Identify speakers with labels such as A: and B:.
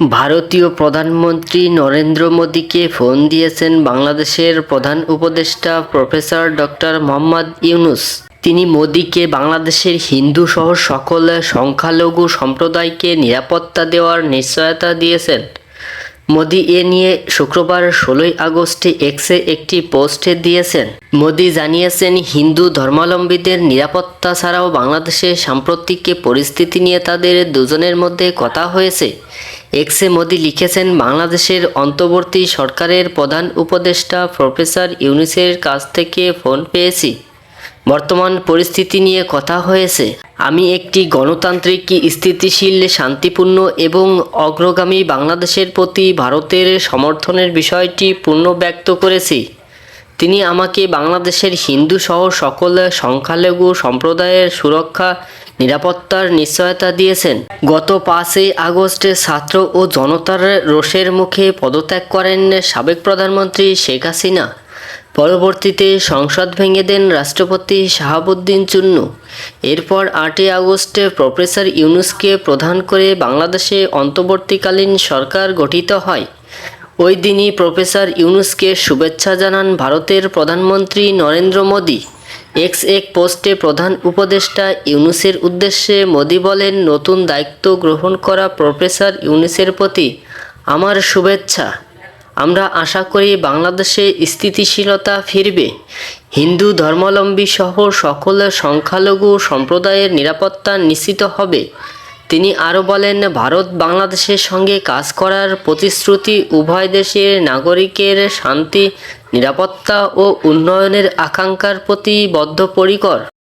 A: ভারতীয় প্রধানমন্ত্রী নরেন্দ্র মোদীকে ফোন দিয়েছেন বাংলাদেশের প্রধান উপদেষ্টা প্রফেসর ডক্টর মোহাম্মদ ইউনুস। তিনি মোদীকে বাংলাদেশের হিন্দু সহ সকল সংখ্যালঘু সম্প্রদায়কে নিরাপত্তা দেওয়ার নিশ্চয়তা দিয়েছেন। মোদি এ নিয়ে শুক্রবার ষোলোই আগস্টে এক্সে একটি পোস্টে দিয়েছেন। মোদি জানিয়েছেন, হিন্দু ধর্মাবলম্বীদের নিরাপত্তা ছাড়াও বাংলাদেশের সাম্প্রতিক পরিস্থিতি নিয়ে তাদের দুজনের মধ্যে কথা হয়েছে। এক্সে মোদি লিখেছেন, বাংলাদেশের অন্তর্বর্তী সরকারের প্রধান উপদেষ্টা প্রফেসর ইউনিসের কাছ থেকে ফোন পেয়েছি। বর্তমান পরিস্থিতি নিয়ে কথা হয়েছে। আমি একটি গণতান্ত্রিক, স্থিতিশীল, শান্তিপূর্ণ এবং অগ্রগামী বাংলাদেশের প্রতি ভারতের সমর্থনের বিষয়টি পূর্ণ ব্যক্ত করেছি। তিনি আমাকে বাংলাদেশের হিন্দু সহ সকল সংখ্যালঘু সম্প্রদায়ের সুরক্ষা, নিরাপত্তার নিশ্চয়তা দিয়েছেন। গত পাঁচই আগস্টে ছাত্র ও জনতার রোষের মুখে পদত্যাগ করেন সাবেক প্রধানমন্ত্রী শেখ হাসিনা। পরবর্তীতে সংসদ ভেঙে দেন রাষ্ট্রপতি শাহাবুদ্দিন চুন্নু। এরপর আটই আগস্টে প্রফেসর ইউনুসকে প্রধান করে বাংলাদেশে অন্তর্বর্তীকালীন সরকার গঠিত হয়। ওই দিনই প্রফেসর ইউনুসকে শুভেচ্ছা জানান ভারতের প্রধানমন্ত্রী নরেন্দ্র মোদী। এক্স এক পোস্টে প্রধান উপদেষ্টা ইউনুসের উদ্দেশ্যে মোদি বলেন, নতুন দায়িত্ব গ্রহণ করা প্রফেসর ইউনুসের প্রতি আমার শুভেচ্ছা। আমরা আশা করি বাংলাদেশে স্থিতিশীলতা ফিরবে। হিন্দু ধর্মাবলম্বী সহ সকল সংখ্যালঘু সম্প্রদায়ের নিরাপত্তা নিশ্চিত হবে। তিনি আরও বলেন, ভারত বাংলাদেশের সঙ্গে কাজ করার প্রতিশ্রুতি উভয় দেশের নাগরিকের শান্তি, নিরাপত্তা ও উন্নয়নের আকাঙ্ক্ষার প্রতি বদ্ধপরিকর।